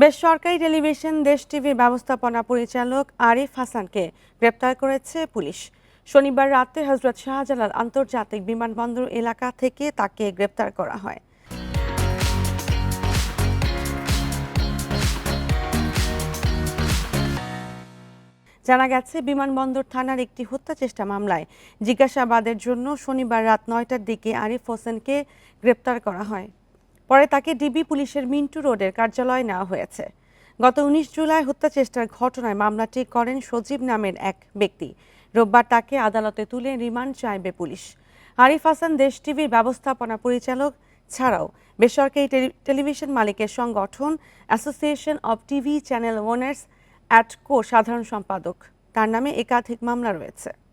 বেসরকারি টেলিভিশন, দেশ টিভির ব্যবস্থাপনা পরিচালক আরিফ হাসানকে গ্রেপ্তার করেছে পুলিশ। শনিবার রাতে হজরত শাহজালাল আন্তর্জাতিক বিমানবন্দর এলাকা থেকে তাকে গ্রেপ্তার করা হয়। জানা গেছে, বিমানবন্দর থানার একটি হত্যা চেষ্টা মামলায় জিজ্ঞাসাবাদের জন্য শনিবার রাত নয়টার দিকে আরিফ হোসেনকে গ্রেপ্তার করা হয়। পরে তাকে ডিবি পুলিশের মিন্টু রোডের কার্যালয়ে নেওয়া হয়েছে। গত উনিশ জুলাই হত্যা চেষ্টার ঘটনায় মামলাটি করেন সজীব নামের এক ব্যক্তি। রোববার তাকে আদালতে তুলে রিমান্ড চাইবে পুলিশ। আরিফ হাসান দেশ টিভির ব্যবস্থাপনা পরিচালক ছাড়াও বেসরকারি টেলি- টেলিভিশন মালিকের সংগঠন association of TV channel owners ATCO সাধারণ সম্পাদক। তার নামে একাধিক মামলা রয়েছে।